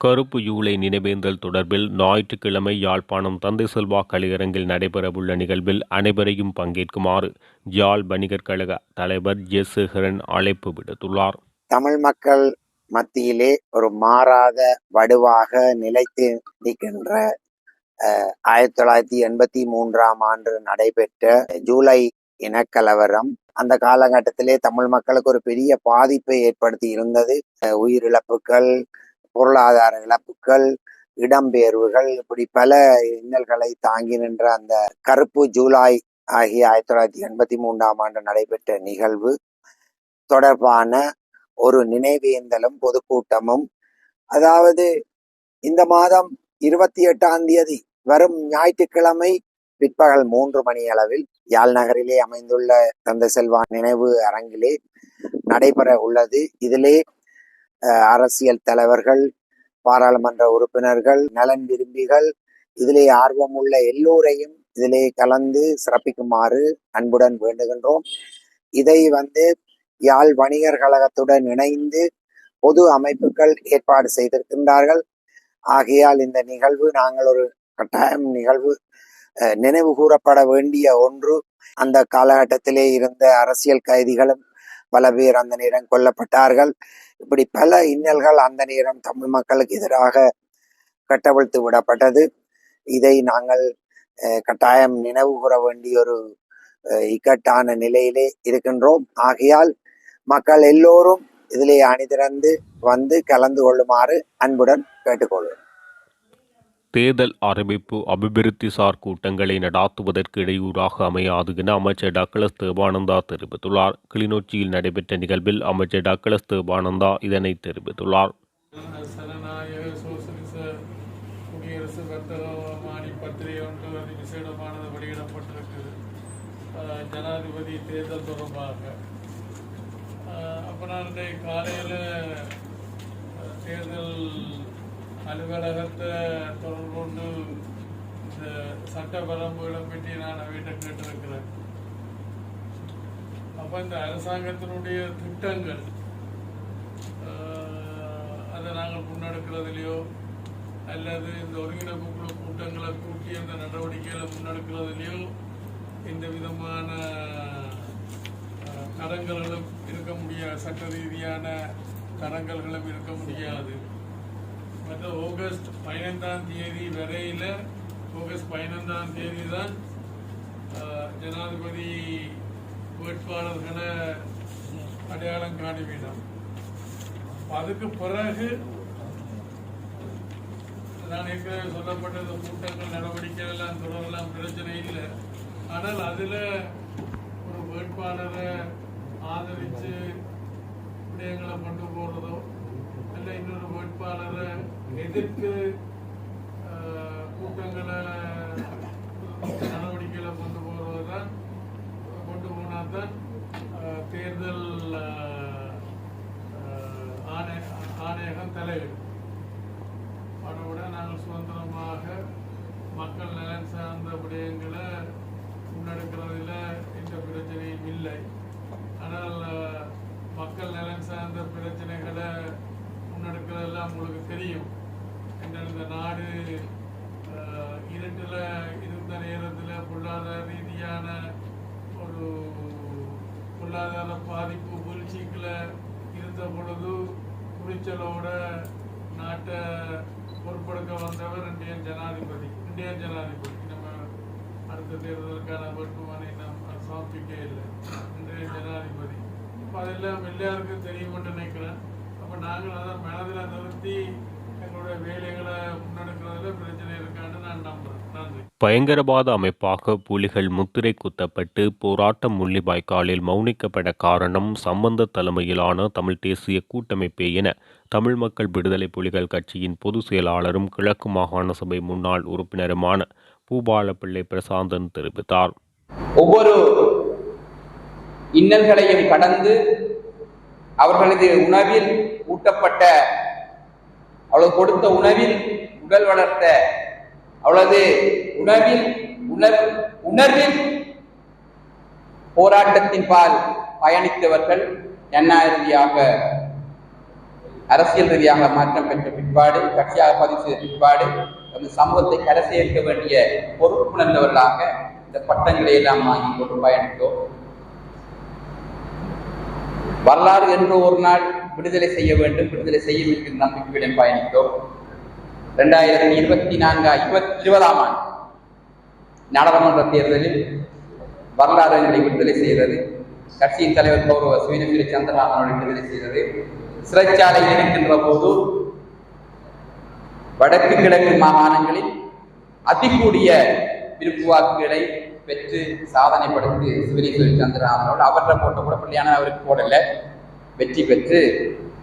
கருப்பு ஜூலை நினைவேந்தல் தொடர்பில் ஞாயிற்றுக்கிழமை யாழ்ப்பாணம் தந்தை செல்வா கலையரங்கில் நடைபெறவுள்ள நிகழ்வில் அனைவரையும் பங்கேற்குமாறு யாழ் வணிகர் கழக தலைவர் ஜெசுகரன் அழைப்பு விடுத்துள்ளார். தமிழ் மக்கள் மத்தியிலே ஒரு மாறாத வடுவாக நிலைத்து நிற்கின்ற அஹ், ஆயிரத்தி தொள்ளாயிரத்தி எண்பத்தி மூன்றாம் ஆண்டு நடைபெற்ற ஜூலை இனக்கலவரம். அந்த காலகட்டத்திலே தமிழ் மக்களுக்கு ஒரு பெரிய பாதிப்பை ஏற்படுத்தி இருந்தது. அஹ், உயிரிழப்புகள் பொருளாதார இழப்புகள் இடம்பெயர்வுகள் இப்படி பல இன்னல்களை தாங்கி நின்ற அந்த கருப்பு ஜூலை ஆகிய ஆயிரத்தி தொள்ளாயிரத்தி எண்பத்தி மூன்றாம் ஆண்டு நடைபெற்ற நிகழ்வு தொடர்பான ஒரு நினைவேந்தலும் பொதுக்கூட்டமும். அதாவது இந்த மாதம் இருபத்தி எட்டாம் தேதி வரும் ஞாயிற்றுக்கிழமை பிற்பகல் மூன்று மணி அளவில் யாழ் நகரிலே அமைந்துள்ள தந்த செல்வா நினைவு அரங்கிலே நடைபெற உள்ளது. இதிலே அரசியல் தலைவர்கள் பாராளுமன்ற உறுப்பினர்கள் நலன் விரும்பிகள் இதிலே ஆர்வமுள்ள எல்லோரையும் இதிலே கலந்து சிறப்பிக்குமாறு அன்புடன் வேண்டுகின்றோம். இதை வந்து யாழ் வணிகர் கழகத்துடன் இணைந்து பொது அமைப்புகள் ஏற்பாடு செய்திருக்கின்றார்கள். ஆகையால் இந்த நிகழ்வு நாங்கள் ஒரு கட்டாயம் நிகழ்வு அஹ், நினைவு கூறப்பட வேண்டிய ஒன்று. அந்த காலகட்டத்திலே இருந்த அரசியல் கைதிகளும் பல பேர் அந்த நேரம் கொல்லப்பட்டார்கள். இப்படி பல இன்னல்கள் அந்த நேரம் தமிழ் மக்களுக்கு எதிராக கட்டவிழ்த்து விடப்பட்டது. இதை நாங்கள் கட்டாயம் நினைவு கூற வேண்டிய ஒரு இக்கட்டான நிலையிலே இருக்கின்றோம். ஆகையால் மக்கள் எல்லோரும் இதிலே அணிதிறந்து வந்து கலந்து கொள்ளுமாறு அன்புடன் கேட்டுக்கொள்வோம். தேர்தல் அறிவிப்பு அபிவிருத்திசார் கூட்டங்களை நடாத்துவதற்கு இடையூறாக அமையாது என அமைச்சர் டக்ளஸ் தேவானந்தா தெரிவித்துள்ளார். கிளிநொச்சியில் நடைபெற்ற நிகழ்வில் அமைச்சர் டக்ளஸ் தேவானந்தா இதனை தெரிவித்துள்ளார். குடியரசு வர்த்தகமானி பத்திரிகை ஒன்று அது விசேடமானது வெளியிடப்பட்டிருக்குது ஜனாதிபதி தேர்தல் தொடர்பாக அஹ் நான் காலையில் தேர்தல் அலுவலகத்தை தொடர்பு கொண்டு இந்த சட்ட வரம்புகளை பற்றி நான் அவர்கிட்ட கேட்டிருக்கிறேன். அப்போ இந்த அரசாங்கத்தினுடைய திட்டங்கள் அதை நாங்கள் முன்னெடுக்கிறதுலையோ அல்லது இந்த ஒருங்கிணைப்பு குழு கூட்டங்களை கூட்டி அந்த நடவடிக்கைகளை முன்னெடுக்கிறதுலையோ எந்த விதமான ஆஹ், இருக்க முடியாது சட்ட ரீதியான தடங்கல்களும் இருக்க முடியாது. மற்ற ஆகஸ்ட் பதினைந்தாம் தேதி வரையில் ஆகஸ்ட் பதினைந்தாம் தேதி தான் ஜனாதிபதி வேட்பாளர்களை அடையாளம் காண வேண்டும் அதுக்கு பிறகு நான் ஏற்கனவே சொல்லப்பட்டது கூட்டங்கள் நடவடிக்கைகள் எல்லாம் தொடரலாம் பிரச்சனை இல்லை. ஆனால் அதில் ஒரு வேட்பாளரை ஆதரித்து விடயங்களை கொண்டு போகிறதோ இல்லை இன்னொரு வேட்பாளரை எதிர்த்து ஆஹ், கூட்டங்களை நடவடிக்கைகளை கொண்டு போகிறது தான் கொண்டு போனால் தான் ஆஹ், தேர்தல் ஆஹ், ஆஹ், ஆணை ஆணையகம் தலையிடும் அதை விட நாங்கள் சுதந்திரமாக மக்கள் நலன் சார்ந்த விடயங்களை முன்னெடுக்கிறதுல எந்த பிரச்சனையும் இல்லை ஆனால் அஹ், மக்கள் நலன் சார்ந்த பிரச்சனைகளை முன்னெடுக்கிறதெல்லாம் உங்களுக்கு தெரியும் என்ன இந்த நாடு அஹ், இருட்டில் இருந்த நேரத்தில் பொருளாதார ரீதியான ஒரு பொருளாதார பாதிப்பு வீழ்ச்சிக்குள்ள இருந்த பொழுது துணிச்சலோட நாட்டை பொறுப்பெடுக்க வந்தவர் இந்திய ஜனாதிபதி இந்திய ஜனாதிபதி நம்ம அடுத்த தேர்தலுக்கான நாம் சமர்ப்பிக்க இல்லை. இன்றைய ஜனாதிபதி. இப்போ அதெல்லாம் எல்லாருக்கும் தெரியும்னு நினைக்கிறேன். அப்போ நாங்கள் அதை மனதில் நிறுத்தி எங்களுடைய வேலைகளை முன்னெடுக்கிறதுல பிரச்சனை இருக்கான்னு நான் நம்புகிறேன் நன்றி. பயங்கரவாத அமைப்பாக புலிகள் முத்திரை குத்தப்பட்டு போராட்டம் முள்ளிவாய்க்காலில் மௌனிக்கப்பட காரணம் சம்பந்த தலைமையிலான தமிழ் தேசிய கூட்டமைப்பே என தமிழ் மக்கள் விடுதலை புலிகள் கட்சியின் பொதுச் செயலாளரும் கிழக்கு மாகாண சபை முன்னாள் உறுப்பினருமான பூபாலப்பிள்ளை பிரசாந்தன் தெரிவித்தார். ஒவ்வொரு இன்னல்களையும் கடந்து அவர்களது உணவில் ஊட்டப்பட்ட அவளது கொடுத்த உணவில் உடல் வளர்த்த அவளது உணவில் உணர் உணர்வில் போராட்டத்தின் பால் பயணித்தவர்கள் ரீதியாக அரசியல் ரீதியாக மாற்றம் பெற்ற பிற்பாடு கட்சியாக பதிவு செய்த பிற்பாடு அந்த சமூகத்தை கரை சேர்க்க வேண்டிய பொறுப்புணர்ந்தவர்களாக இந்த பட்டங்களை எல்லாம் வாங்கி கொண்டு பயணித்தோம். வரலாறு என்று ஒரு நாள் விடுதலை செய்ய வேண்டும் விடுதலை செய்யும் என்கிற நம்பிக்கையுடன் பயணித்தோம். இரண்டாயிரத்தி இருபத்தி நான்கு இருபத்தி இருபதாம் ஆண்டு நாடாளுமன்ற தேர்தலில் வரலாறு எங்களை விடுதலை செய்தது. கட்சியின் தலைவர் கௌரவ சுவீனகிரி சந்திரநாதனோடு விடுதலை செய்தது. சிறைச்சாலையில் இருக்கின்ற போது வடக்கு கிழக்கு மாகாணங்களில் அதிகூடிய விருப்புவாக்குகளை பெற்று சாதனை படுத்தி சிவனேஸ்வரி சந்திரராமனோடு அவர்கிட்ட போட்ட கூட பிள்ளையான அவருக்கு போடல. வெற்றி பெற்று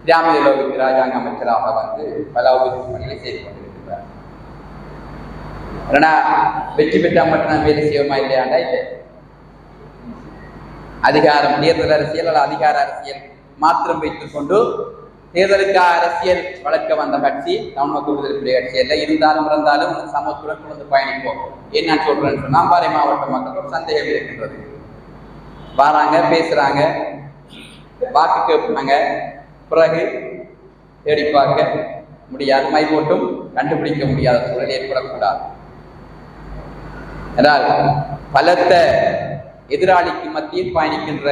கிராமிய லோகத்து ராஜாங்க அமைச்சராக வந்து பல அபிவிருத்தி பணிகளை செய்து கொண்டிருக்கிறார். ஏன்னா வெற்றி பெற்றால் மட்டும் நான் வேலை செய்வோமா இல்லையாண்டா? இல்லை. அதிகாரம் தேர்தல் அரசியல் அல்ல அதிகார அரசியல் மாத்திரம் வைத்துக் கொண்டு தேர்தலுக்காக அரசியல் வளர்க்க வந்த கட்சி தமிழ் மக்கள் விடுதலை புலி கட்சி இல்லை இருந்தாலும் இருந்தாலும் சமத்துடன் கொண்டு பயணிப்போம். என்ன சொல்றேன்னு சொன்னா அம்பாறை மாவட்ட மக்களுக்கு சந்தேகம் இருக்கின்றது. வராங்க பேசுறாங்க வாக்கு கேட்பாங்க. பிறகு தேடி பார்க்க முடியாது. மை போட்டும் கண்டுபிடிக்க முடியாத சூழல் ஏற்படக்கூடாது. என்றால் பலத்த எதிராளிக்கு மத்தியில் பயணிக்கின்ற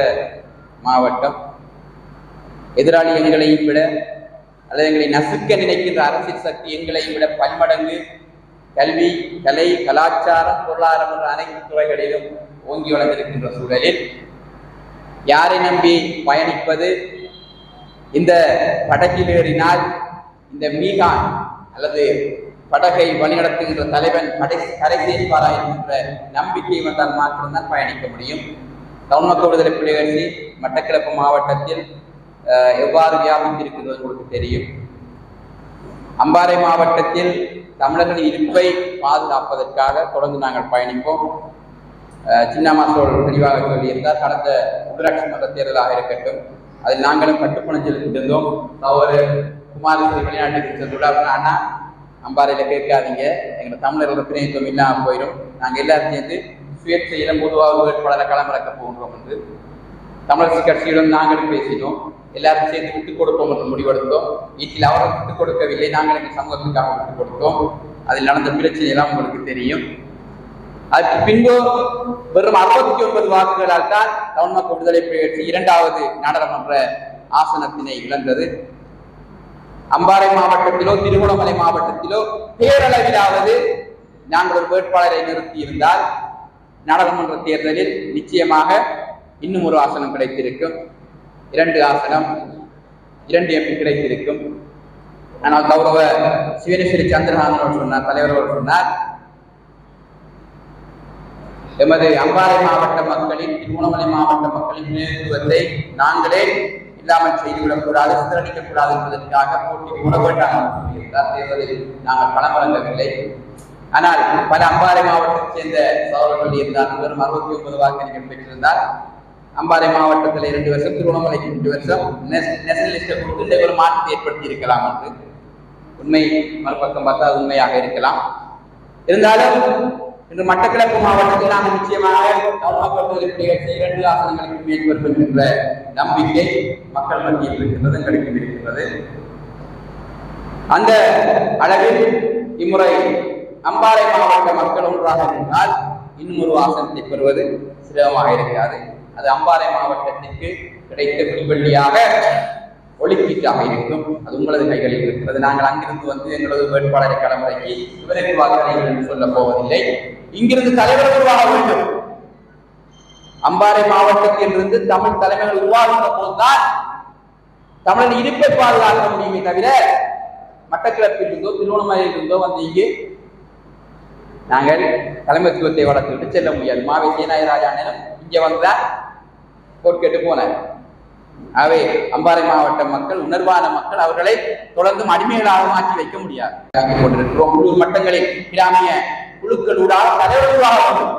மாவட்டம் எதிராளி எங்களையும் விட அல்லது எங்களை நசுக்க நினைக்கின்ற அரசியல் சக்தி எங்களையும் விட பன்மடங்கு கல்வி கலை கலாச்சாரம் பொருளாதாரம் என்ற அனைத்து துறைகளிலும் ஓங்கி வளர்ந்திருக்கின்ற சூழலில் யாரை நம்பி பயணிப்பது? இந்த படகில் ஏறினால் இந்த மீகான் அல்லது படகை வழிநடத்துகின்ற தலைவன் கடை கரை சேர்ப்பாரா என்கின்ற நம்பிக்கை வந்தால் மாத்திரம்தான் பயணிக்க முடியும். தமிழ் மக்கள் விடுதலை புலி மட்டக்கிழப்பு மாவட்டத்தில் எவ்வாறு வியாபித்திருக்கிறது உங்களுக்கு தெரியும். அம்பாறை மாவட்டத்தில் தமிழர்களின் இருப்பை பாதுகாப்பதற்காக தொடர்ந்து நாங்கள் பயணிப்போம். அஹ், சின்னம்மா சோழர் தெளிவாக சொல்லியிருந்தார் கடந்த உள்ளாட்சி மன்ற தேர்தலாக இருக்கட்டும் அதில் நாங்களும் கட்டுப்பணம் இருந்தோம் அவர் குமாரஸ்வரி வெளிநாட்டுக்கு சென்றுள்ளார். அண்ணா அம்பாறையில் கேட்காதீங்க. எங்களை தமிழர்களோட பிரதிநிதித்துவம் இல்லாமல் போயிடும். நாங்கள் எல்லாரும் சேர்ந்து சுயேட்சையில பொதுவாக வேட்பாளரை களமிறக்க போகின்றோம் என்று தமிழரசு கட்சியிடம் நாங்களும் பேசினோம். எல்லாரும் சேர்ந்து விட்டுக் கொடுப்போம் என்று முடிவெடுத்தோம். வீட்டில் அவரும் விட்டுக் கொடுக்கவில்லை நாங்கள் எங்கள் சமூகத்துக்காக விட்டுக் கொடுத்தோம். அதில் நடந்த பிரச்சனை எல்லாம் உங்களுக்கு தெரியும். அதற்கு பின்பு வெறும் அறுபத்தி ஒன்பது வாக்குகளால் தான் தமிழ்மக்கள் விடுதலை புலி கட்சி இரண்டாவது நாடாளுமன்ற ஆசனத்தினை இழந்தது. அம்பாறை மாவட்டத்திலோ திருகோணமலை மாவட்டத்திலோ பேரளவிலாவது நாங்கள் ஒரு வேட்பாளரை நிறுத்தி இருந்தால் நாடாளுமன்ற தேர்தலில் நிச்சயமாக இன்னும் ஒரு ஆசனம் கிடைத்திருக்கும். இரண்டு ஆசனம் இரண்டு எம்பி கிடைத்திருக்கும். ஆனால் கௌரவ சிவனேஸ்வரி சந்திரகாந்தன் அவர் சொன்னார் தலைவர் அவர் சொன்னார் எமது அம்பாறை மாவட்ட மக்களின் திருவண்ணாமலை மாவட்ட மக்களின் பிரதிநிதித்துவத்தை நாங்களே இல்லாமல் செய்துவிடக்கூடாது சிதறடிக்கக்கூடாது என்பதற்காக போட்டி போட வேண்டாம் நாங்கள் பணம் வழங்கவில்லை ஆனால் பல அம்பாறை மாவட்டத்தைச் சேர்ந்த சோழர்கள் இருந்தால் வெறும் அறுபத்தி ஒன்பது வாக்குகள் பெற்றிருந்தார். அம்பாறை மாவட்டத்தில் இரண்டு வருஷம் திருவண்ணாமலைக்கு ரெண்டு வருஷம் நேஷனலிஸ்டை கொடுத்து ஒரு மாற்றத்தை ஏற்படுத்தி இருக்கலாம் என்று. உண்மை மறுபக்கம் பார்த்தா அது உண்மையாக இருக்கலாம். இருந்தாலும் இன்று மட்டக்கிழக்கு மாவட்டத்தில் நாங்கள் நிச்சயமாக இரண்டு ஆசனங்களுக்கு மேல் என்ற நம்பிக்கை மக்கள் மத்தியில் இருக்கின்றது எங்களுக்கு இருக்கின்றது. அந்த அளவில் இம்முறை அம்பாறை மாவட்ட மக்கள் ஒன்றாக இருந்தால் இன்னும் ஒரு ஆசனத்தை பெறுவது சிரமமாக இருக்காது. அது அம்பாறை மாவட்டத்திற்கு கிடைத்த விடிவெள்ளியாக ஒலிப்பீட்டாக இருக்கும் அது உங்களது கைகளில் இருக்கிறது. நாங்கள் அங்கிருந்து வந்து எங்களது வேட்பாளரை கடமுறைக்கு இவருக்கு வாக்களிகள் என்று சொல்ல போவதில்லை. இங்கிருந்து தலைவர் உருவாக வேண்டும். அம்பாறை மாவட்டத்தில் இருந்து தமிழ் தலைமைகள் உருவாகின்ற போதுதான் தமிழின் இருப்பை பாதுகாக்க முடியுமே தவிர மட்டக்கிழப்பில் இருந்தோ திருவண்ணாமலையில் இருந்தோ வந்து இங்கு நாங்கள் தலைமைத்துவத்தை வளர்த்துவிட்டு செல்ல முடியாது. மாவை சேனாயராஜானிடம் இங்கே வந்தால் கோட் கேட்டு போனார். ஆகவே அம்பாறை மாவட்ட மக்கள் உணர்வான மக்கள் அவர்களை தொடர்ந்து அடிமைகளாக மாற்றி வைக்க முடியாது. கொண்டிருக்கிறோம் உள்ளூர் மட்டங்களில் கிராமிய குழுக்களூடாக தலைவர்களாக வேண்டும்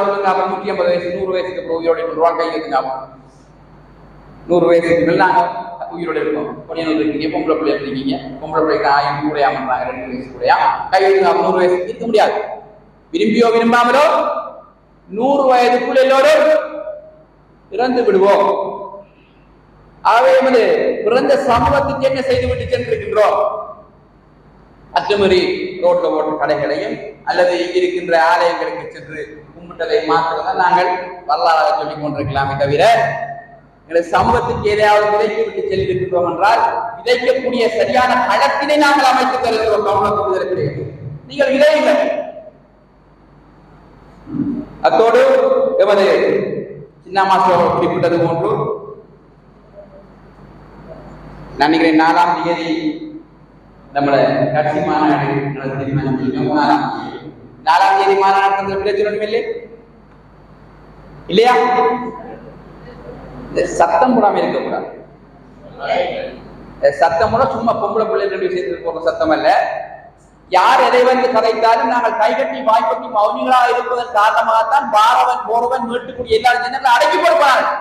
சொல்லுங்க அவர் நூற்றி ஐம்பது வயசு நூறு வயசுக்கு அப்புறம் உயிரோடு இருக்கிறோம் கை நூறு வயசுக்கு மேல் நாங்கள் உயிரோடு இருக்கோம். பொன்னியனூர் இருக்கீங்க பொம்பளை பிள்ளை இருக்கீங்க. பொம்பளை பிள்ளைக்கு ஆயிரம் கூடையா பண்றாங்க ரெண்டு வயசு கூடையா? கை வைத்துங்க நூறு வயசுக்கு இருக்க முடியாது. விரும்பியோ விரும்பாமலோ நூறு வயதுக்குள்ள எல்லோரும் இறந்து விடுவோம். ஆகவே எமது பிறந்த சமூகத்துக்கு என்ன செய்துவிட்டு சென்றிருக்கின்றோம்? அத்துமீறி ரோட்ல ஓட்டு கடைகளையும் அல்லது இருக்கின்ற ஆலயங்களுக்கு சென்று கும்பிட்டதை மாத்திரம்தான் நாங்கள் வரலாறாக சொல்லிக் கொண்டிருக்கலாமே தவிர எங்கள் சமூகத்துக்கு எதையாவது விதைத்து விட்டு செல்லிருக்கிறோம் என்றால் விதைக்கக்கூடிய சரியான களத்தினை நாங்கள் அமைத்து தருகிறோம். தமிழக விடுதலை நீங்கள் விதையுங்கள். அத்தோடு எமது சின்னமாசோர் குறிப்பிட்டது போன்று நான் நினைக்கிறேன் நாலாம் தேதி நம்மள கட்சி மாநாடு நாலாம் தேதி. நாலாம் தேதி மாநாடு நடத்துறது இல்லை இல்லையா? சத்தம் போடாம இருக்கக்கூடாது கூடாது. சத்தம் கூட சும்மா பொம்பளை பிள்ளைகள் சேர்ந்து போற சத்தம் அல்ல. யார் எதை வந்து கதைத்தாலும் நாங்கள் கைகட்டி வாய்ப்பட்டி மௌனிகளாக இருப்பதன் காரணமாகத்தான் பாரவன் போறவன் மீட்டுக்கூடிய எல்லா ஜனங்கள் அடக்கி கொடுப்பார்கள்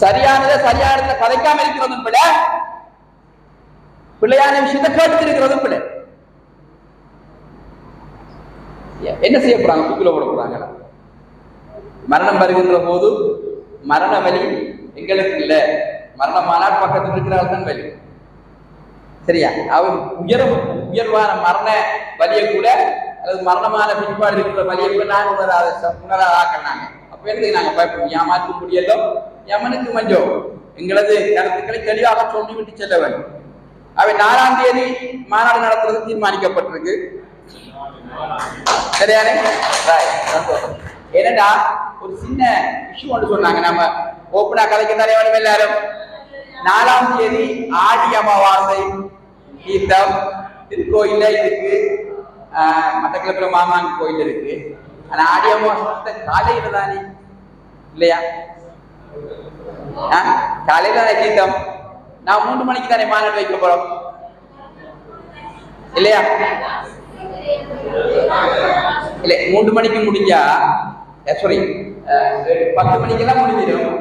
சரியானதை சரியான இடத்துல கதைக்காம இருக்கிறதும் பிள்ளை பிள்ளையான விஷயத்தை கேட்டு இருக்கிறதும் பிள்ளை என்ன செய்ய போறாங்க? தூக்கில போட போறாங்க. மரணம் வருகின்ற போது மரண வலி எங்களுக்கு இல்ல. மரணமானால் பக்கத்தில் இருக்கிறார்கள் தான் வலி. சரியா? அவன் உயர்வு உயர்வான மரண வலியை கூட அல்லது மரணமான பின்பாடு இருக்கிற வலியை கூட நாங்கள் உணராத உணராத ஆக்கினாங்க அப்ப இருந்து நாங்க பயப்படும் ஏமாற்ற முடியலோ? யமனுக்கு மஞ்சோ? எங்களது கருத்துக்களை தெளிவாக சொல்லிவிட்டு செல்ல வேண்டும் அவை நாலாம் தேதி மாநாடு நடத்துறது தீர்மானிக்கப்பட்டிருக்கு. சரியானே? சந்தோஷம். என்னடா ஒரு சின்ன இஷ்யூ ஒன்று சொன்னாங்க. நம்ம ஓப்பனா கதைக்க தானே வேணும் எல்லாரும். நாலாம் தேதி ஆடி அமாவாசை. தீர்த்தம் திருக்கோயில இருக்கு ஆஹ், மட்டக்களப்புல மாமாங்க கோயில் இருக்கு ஆனா ஆடி அமாவாசை காலையில தானே இல்லையா? காலையில தானே தீர்த்தம் நான் மூன்று மணிக்கு தானே மாநாடு வைக்க போறோம் இல்லையா இல்ல மூன்று மணிக்கு முடிஞ்சா சாரி பத்து மணிக்கெல்லாம் முடிஞ்சிடும்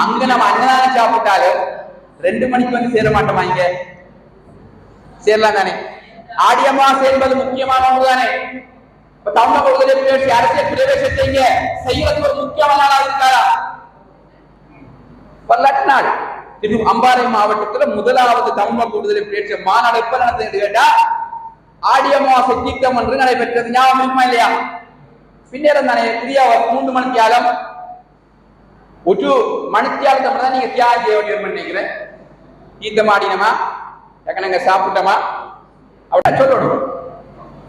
அங்க நம்ம அன்னதானம் சாப்பிட்டாலும் ரெண்டு மணிக்கு வந்து சேர மாட்டோமா இங்க சேரலாம் தானே ஆடி அமாவாசை என்பது முக்கியமான ஒன்று தானே இப்ப தமிழக விடுதலை புலிகள் அரசியல் பிரவேசத்தை இங்க செய்யறது ஒரு முக்கியமான நாளா இருக்காரா? வரலாற்று நாள் திரு அம்பாறை மாவட்டத்துல முதலாவது தமிழக விடுதலை பேச்சு மாநாடு எப்ப நடந்தது கேட்டா ஆடி அமாவாசை தீர்க்கம் என்று நடைபெற்றது. ஞாபகம் இருக்குமா இல்லையா? பின்னேரம் தானே புதிய மூன்று மணித்தியாலம் ஒரு மணித்தியாலம் தமிழ் தான் நீங்க தியாகம் செய்ய வேண்டிய நினைக்கிறேன். தீர்த்தம் ஆடினமா சாப்பிட்டோமா? அப்படி சொல்லணும்.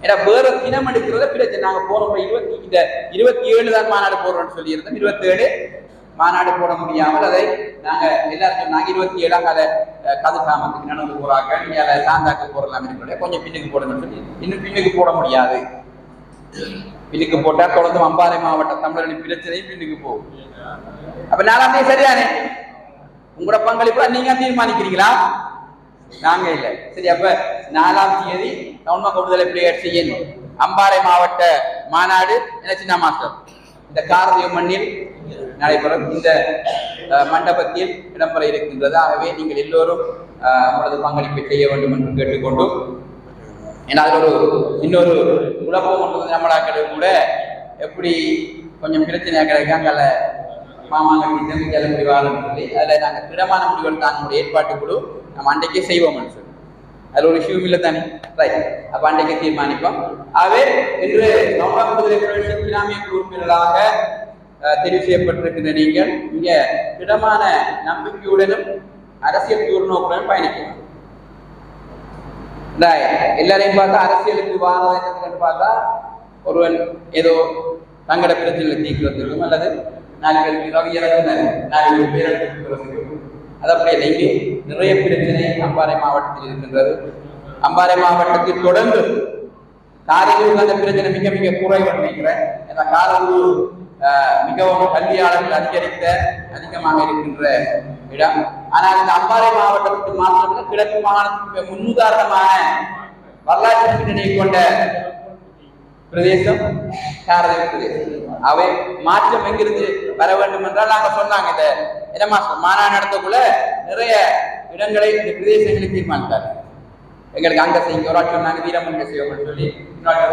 ஏன்னா வேற தினம் எடுக்கிறத பிரச்சனை நாங்க போறோம் இருபத்தி இந்த இருபத்தி ஏழு தான் மாநாடு போடுறோம்னு சொல்லியிருந்தோம். இருபத்தி ஏழு மாநாடு போட முடியாமல் அதை நாங்க எல்லாரும் நாங்க இருபத்தி ஏழாம் அதை கது கிராமத்துக்கு நடந்து போறாங்க நீங்க அதை சாந்தாக்கு போடலாம் இருக்கிற கொஞ்சம் பின்னுக்கு போடுங்கன்னு சொல்லி இன்னும் பின்னுக்கு போட முடியாது. பின்னுக்கு போட்டா தொடர்ந்து அம்பாறை மாவட்ட தமிழரின் பிரச்சனையும் பின்னுக்கு போகும். அப்ப நாலாம் தேதி சரிதானே? உங்களோட பங்களிப்பு நீங்க தீர்மானிக்கிறீங்களா? நாங்க இல்லை. சரி அப்ப நாலாம் தேதி கவுன்ம கூடுதலை புலிகள் செய்யணும் அம்பாறை மாவட்ட மாநாடு என்ன சின்ன மாஸ்டர்? இந்த காரதீவ மண்ணில் நடைபெறும். இந்த மண்டபத்தில் இடம்பெற இருக்கின்றது. ஆகவே நீங்கள் எல்லோரும் அவரது உங்களது பங்களிப்பை செய்ய வேண்டும் என்று கேட்டுக்கொண்டும் ஏன்னா அதில் ஒரு இன்னொரு குழப்பம் கொண்டு நம்மளாக்கள் கூட எப்படி கொஞ்சம் பிரச்சனையாக கிடைக்காங்க அதில் மாமாங்க கிட்ட சொல்லி அதில் நாங்கள் திடமான முடிவுகள் தான் நம்முடைய ஏற்பாட்டு குழு நம்ம அன்றைக்கே செய்வோம் மனுஷன் அதில் ஒரு இஷ்யூ இல்லை தானே? ரைட் அப்ப அன்றைக்கே தீர்மானிப்போம். ஆகவே இன்று நவம்பர் விடுதலை இஸ்லாமிய குழு அஹ், தெரிவு செய்யப்பட்டிருக்கின்ற நீங்கள் இங்க திடமான நம்பிக்கையுடனும் அரசியல் தூர்நோக்குடன் பயணிக்கலாம். இந்த எல்லாரையும் பார்த்தா அரசியலுக்கு வாரம் பார்த்தா ஒருவன் ஏதோ தங்கட பிரச்சனை தீக்கிறதுக்கும் அல்லது நாலு பேருக்கு ரவி நாலு பேர் பேர் அது அப்படி இல்லை. நிறைய பிரச்சனை அம்பாறை மாவட்டத்தில் இருக்கின்றது. அம்பாறை மாவட்டத்தில் தொடர்ந்து காரையூர் அந்த பிரச்சனை மிக மிக குறைவு நினைக்கிறேன். ஏன்னா காரையூர் ஆஹ், மிகவும் கல்வியாளர்கள் அதிகரித்த அதிகமாக இருக்கின்ற இடம். ஆனால் இந்த அம்பாறை மாவட்டத்துக்கு மாத்திரம் கிழக்கு மாகாணத்துக்கு முன்னுதாரணமான வரலாற்று பின்னணியை கொண்ட பிரதேசம் காரதேவ பிரதேசம். அவை மாற்றம் எங்கிருந்து வர வேண்டும் என்றால் நாங்க சொன்னாங்க இதை. என்னமா மாநாடு நடத்தக்குள்ள நிறைய இடங்களை இந்த பிரதேசங்களை தீர்மானித்தார். எங்களுக்கு அங்க செய்யும் ஒரு ஆள் சொன்னாங்க வீரமணில செய்வோம்னு சொல்லி. இன்னொரு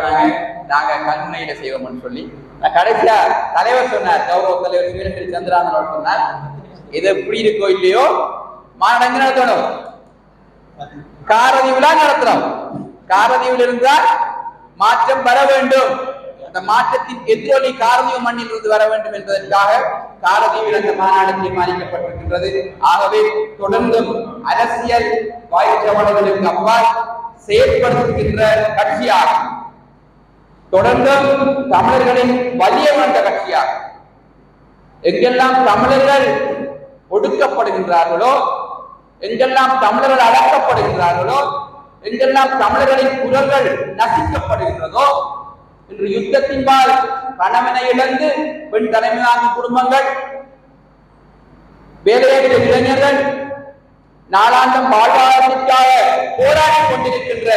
நாங்கள் சொன்னாங்க நாங்க செய்வோம்னு சொல்லி. நான் கடைசியா தலைவர் சொன்னார் கௌரவ தலைவர் வீரஸ்ரீ சந்திராந்தன் அவர் சொன்னார் இது எப்படி இருக்கோ இல்லையோ மாநடங்கு நடத்தணும் காரதி நடத்தணும். நடத்துறோம் காரதீவில் இருந்தால் மாற்றம் வர வேண்டும். அந்த மாற்றத்தின் எதிரொலி காரதீவு மண்ணில் இருந்து வர வேண்டும் என்பதற்காக காரதீவில் அந்த மாநாடு தீர்மானிக்கப்பட்டிருக்கின்றது ஆகவே தொடர்ந்தும் அரசியல் வாய்ச்சவடங்களுக்கு அப்பால் செயற்படுத்துகின்ற கட்சியாகும். தொடர்ந்தும் தமிழர்களின் வலிய வந்த கட்சியாகும். எங்கெல்லாம் தமிழர்கள் ஒடுக்கப்படுகின்றார்களோ எங்கெல்லாம் தமிழர்கள் அடக்கப்படுகின்றார்களோ எங்கெல்லாம் தமிழர்களின் குரல்கள் நசிக்கப்படுகின்றதோ இன்று யுத்தத்தின்பால் கணவனை இழந்து பெண் தலைமையான குடும்பங்கள் வேலையற்ற இளைஞர்கள் நாளாந்தம் வாழ்வாதாரத்திற்காக போராடி கொண்டிருக்கின்ற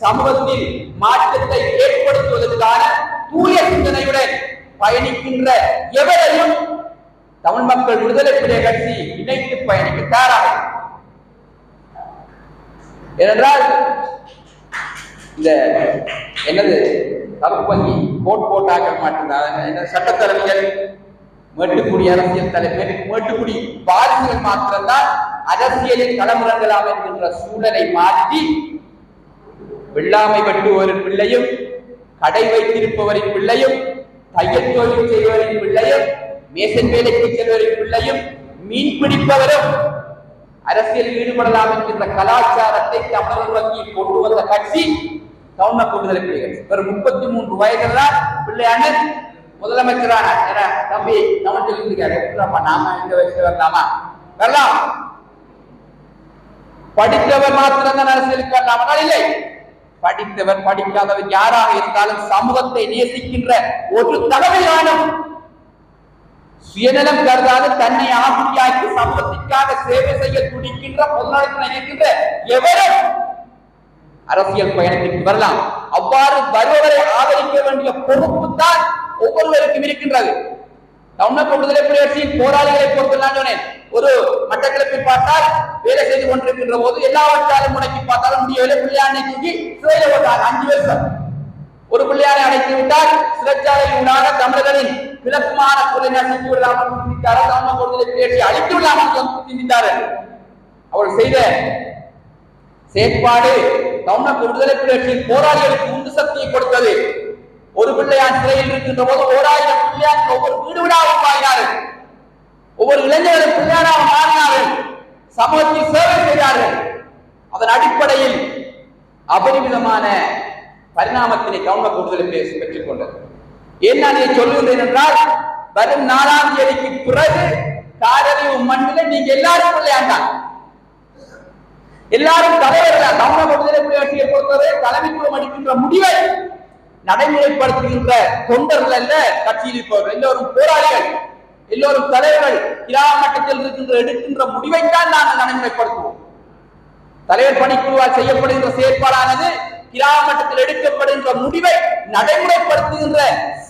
சமூகத்தில் மாற்றத்தை ஏற்படுத்துவதற்கான தூய சிந்தனையுடன் பயணிக்கின்ற எவரையும் தமிழ் மக்கள் விடுதலை புலிகள் கட்சி இணைத்து பயணிக்க தயாராக ஏனென்றால் இந்த என்னது கருப்பு வங்கி கோட் போட்டாக்கள் மட்டும்தான் என்ன சட்டத்தரவியல் மேட்டுக்குடி அரசியல் தலைவர் மேட்டுக்குடி வாரிசுகள் மாத்திரம்தான் அரசியலில் களமிறங்கலாம் என்கின்ற சூழலை மாற்றி வெள்ளாமை வெட்டுவோரின் பிள்ளையும் கடை வைத்திருப்பவரின் பிள்ளையும் தையல் தொழில் செய்வரின் பிள்ளையும் மேசன் வேலைக்கு செல்வரின் பிள்ளையும் மீன் பிடிப்பவரும் அரசியலில் ஈடுபடலாம் என்கின்ற கலாச்சாரத்தை தமிழர் வங்கியில் கொண்டு வந்த கட்சி கவுன விடுதலை பிள்ளைகள் முப்பத்தி மூன்று வயதுல பிள்ளையான முதலமைச்சரான என தம்பி நம்ம சொல்லியிருக்காரு எப்படிப்பா நாம இந்த வயசுல வரலாமா? வரலாம். படித்தவர் மாத்திரம்தான் அரசியலுக்கு வரலாமா? இல்லை. படித்தவர் படிக்காதவர் யாராக இருந்தாலும் சமூகத்தை நேசிக்கின்ற ஒரு தலைமையானும் சுயநலம் கருதாது தன்னை ஆசிரியாக்கி சமூகத்திற்காக சேவை செய்ய துடிக்கின்ற பொதுநலத்தில் இருக்கின்ற எவரும் அரசியல் பயணத்திற்கு வரலாம் அவ்வாறு வருபவரை ஆதரிக்க வேண்டிய பொறுப்பு தான் ஒவ்வொருவருக்கும் இருக்கின்றது. தமிழக விடுதலை புலிகட்சியின் போராளிகளை பொறுத்து சொன்னேன். ஒரு மட்டக்களப்பை பார்த்தால் வேலை செய்து கொண்டிருக்கின்ற போது எல்லாவற்றாலும் முடக்கி பார்த்தாலும் முடியவில்லை. பிள்ளையானை தூக்கி சிறையில் போட்டார். அஞ்சு வருஷம். ஒரு பிள்ளையாரை அடைத்து விட்டால் சிறைச்சாலை உண்டான தமிழர்களின் விளக்கமான குறை நசித்து விடாமல் சிந்தித்தார்கள் தமிழக விடுதலை புலிகட்சி அழித்து விடாமல் சிந்தித்தார்கள் அவள் செய்த செயற்பாடு தமிழக விடுதலை போராளிகளுக்கு உந்து சக்தியை கொடுத்தது. ஒரு பிள்ளையார் சிறையில் இருக்கின்ற போது ஓராயிரம் பிள்ளையார் ஒவ்வொரு வீடு வீடாகவும் மாறினார்கள். ஒவ்வொரு இளைஞர்களும் பிள்ளையாராக மாறினார்கள். சமூகத்தில் சேவை செய்தார்கள். அதன் அடிப்படையில் அபரிமிதமான பரிணாமத்தினை கவுண்ட கூடுதலை பேசி பெற்றுக் கொண்டது ஏன் நான் இதை சொல்லுகிறேன் என்றால் வரும் நாலாம் தேதிக்கு பிறகு காரறிவு மண்ணில் நீங்க எல்லாரும் பிள்ளையாண்டான் எல்லாரும் தலைவர்கள்? தமிழக விடுதலை புலிகட்சியை பொறுத்தவரை தலைமைத்துவம் அளிக்கின்ற முடிவை நடைமுறைப்படுத்துகின்ற தொண்டர்கள் அல்ல கட்சியில் இருப்பவர்கள். எல்லோரும் போராளிகள் எல்லோரும் தலைவர்கள் கிராம மட்டத்தில் இருக்கின்ற எடுக்கின்ற முடிவைத்தான் நாங்கள் நடைமுறைப்படுத்துவோம். தலைவர் பணிக்குழுவால் செய்யப்படுகின்ற செயற்பாடானது கிராம மட்டத்தில் எடுக்கப்படுகின்ற முடிவை நடைமுறைப்படுத்துகின்ற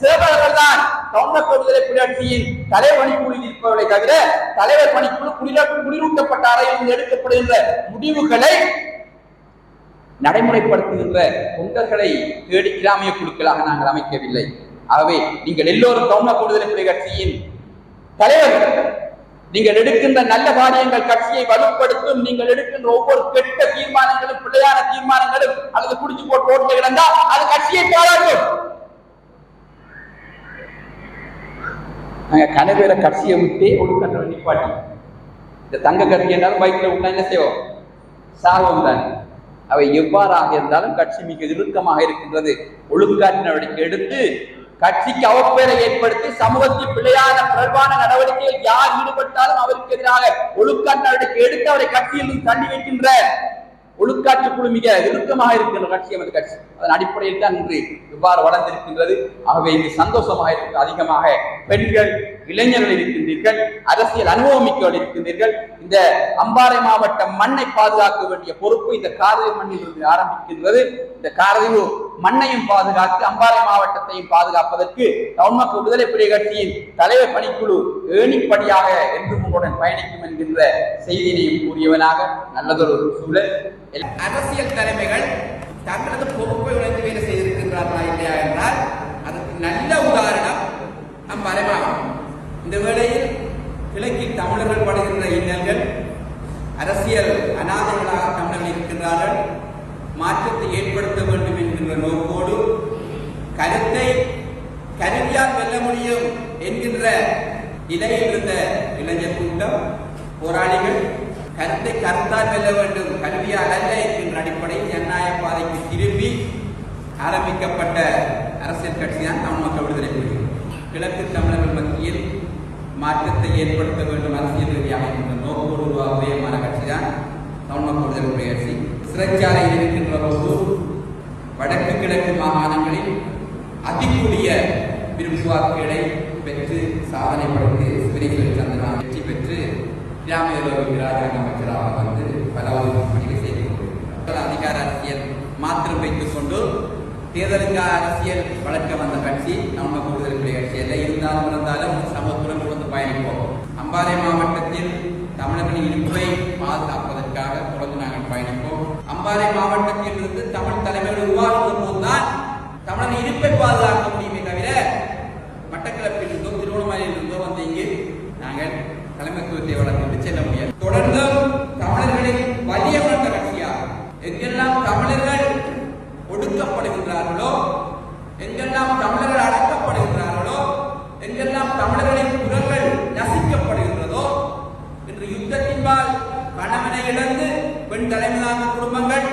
சேவகர்கள் தான் கவர்னர் விடுதலை புலிகட்சியின் தலைவர் பணிக்குழுவில் இருப்பவர்களை தவிர தலைவர் பணிக்குழு குளிர குளிரூட்டப்பட்ட அறையில் எடுக்கப்படுகின்ற முடிவுகளை நடைமுறைப்படுத்துகின்ற தொண்டர்களை தேடி கிராமிய குழுக்களாக நாங்கள் அமைக்கவில்லை. ஆகவே நீங்கள் எல்லோரும் தமிழக விடுதலை புலி கட்சியின் தலைவர்கள் நீங்கள் எடுக்கின்ற நல்ல காரியங்கள் கட்சியை வலுப்படுத்தும் நீங்கள் எடுக்கின்ற ஒவ்வொரு கெட்ட தீர்மானங்களும் பிள்ளையான தீர்மானங்களும் அல்லது குடிச்சு போட்டு ஓட்டு கிடந்தா அது கட்சியை பாராட்டும். நாங்கள் கனவேல கட்சியை விட்டு ஒழுக்கத்தை நிப்பாட்டி. இந்த தங்க கட்சி என்றாலும் பைக்கில் விட்டா என்ன செய்வோம்? சாபம் தான். அவை எவ்வாறாக இருந்தாலும் கட்சி மிக இறுக்கமாக இருக்கின்றது. ஒழுக்காற்று நடவடிக்கை எடுத்து கட்சிக்கு அவப்பேரை ஏற்படுத்தி சமூகத்தில் பிழையான தொடர்பான நடவடிக்கையில் யார் ஈடுபட்டாலும் அவருக்கு எதிராக ஒழுக்காற்று நடவடிக்கை எடுத்து அவரை கட்சியில் தள்ளி வைக்கின்ற ஒழுக்காற்று குழு மிக இறுக்கமாக இருக்கின்ற கட்சி அந்த கட்சி. அதன் அடிப்படையில் தான் இன்று இவ்வாறு வளர்ந்திருக்கின்றது. ஆகவே இங்கு சந்தோஷமாக இருக்கின்ற அதிகமாக பெண்கள் இளைஞர்கள் இருக்கின்றீர்கள் அரசியல் அனுபவமிக்கவர்கள் இருக்கின்றீர்கள். இந்த அம்பாறை மாவட்ட மண்ணை பாதுகாக்க வேண்டிய பொறுப்பு இந்த காரதி மண்ணில் இருந்து ஆரம்பிக்கின்றது. இந்த காரதிவு மண்ணையும் பாதுகாத்து அம்பாறை மாவட்டத்தையும் பாதுகாப்பதற்கு தமிழ் மக்கள் விடுதலை புலி கட்சியின் தலைவர் பணிக்குழு ஏணிப்படியாக என்றும் உங்களுடன் பயணிக்கும் என்கின்ற செய்தியினையும் கூறியவனாக நல்லதொரு சூழல். அரசியல் தலைமைகள் தங்களது பொறுப்பை உணர்ந்து வேலை செய்திருக்கின்றார்களா இல்லையா என்றால் அதற்கு நல்ல உதாரணம் நம் மறைமாகும் இந்த வேளையில் கிழக்கில் தமிழர்கள் படுகின்ற இன்னல்கள் அரசியல் அநாதைகளாக தமிழர்கள் இருக்கின்றார்கள். மாற்றத்தை ஏற்படுத்த வேண்டும் என்கின்ற நோக்கோடு கருத்தை கருவியால் வெல்ல முடியும் என்கின்ற நிலையில் இருந்த இளைஞர் கூட்டம் போராளிகள் கருத்தை கருத்தால் வெல்ல வேண்டும். கல்வியால் அல்ல என்கின்ற அடிப்படையில் ஜனநாயக பாதைக்கு திரும்பி ஆரம்பிக்கப்பட்ட அரசியல் கட்சி தான் தமிழ் மக்கள் விடுதலை புலி கிழக்கு தமிழர்கள் மத்தியில் மாற்றத்தை ஏற்படுத்த வேண்டும் அரசியல் ரீதியாக என்ற நோக்கோடு உருவாக்கியமான கட்சி தான் தமிழ் மக்கள் விடுதலை புலி கட்சி. சிறைச்சாலையில் இருக்கின்ற போது வடக்கு கிழக்கு மாகாணங்களில் அதிகூடிய விரும்புவாக்குகளை பெற்று சாதனை படைத்து சிவனேஸ்வரி சந்திரன் கிராமிய ராஜாங்க அமைச்சராக வந்து பல பணிகள் செய்து கொண்டிருக்கிறார் அதிகார அரசியல் மாத்திரம் வைத்துக் கொண்டு தேர்தலுக்கான அரசியல் வளர்க்க வந்த கட்சி நம்ம கூடுதல் கட்சி. எல்லாம் இருந்தாலும் இருந்தாலும் சமத்துடன் கொடுத்து பயணிப்போம். அம்பாறை மாவட்டத்தில் தமிழர்களின் இருப்பை பாதுகாப்பதற்காக தொடர்ந்து நாங்கள் பயணிப்போம். அம்பாறை மாவட்டத்தில் இருந்து தமிழ் தலைமையில் உருவாக்குவதன் போதுதான் தமிழன் இருப்பை பாதுகாக்க முடியுமே தவிர மட்டக்களப்பில் இருந்தோ திருவண்ணாமலையில் இருந்தோ வந்து இங்கு நாங்கள் தலைமைத்துவத்தை வளர்த்து செல்ல முடியாது தொடர்ந்தும் தமிழர்களின் வலிய வளர்ந்த கட்சியாக எங்கெல்லாம் தமிழர்கள் ஒடுக்கப்படுகின்றார்களோ எங்கெல்லாம் தமிழர்கள் அடக்கப்படுகின்றார்களோ எங்கெல்லாம் தமிழர்களின் குரல்கள் நசிக்கப்படுகின்றதோ இன்று யுத்தத்தின்பால் கணவனை இழந்து பெண் தலைமையிலான குடும்பங்கள்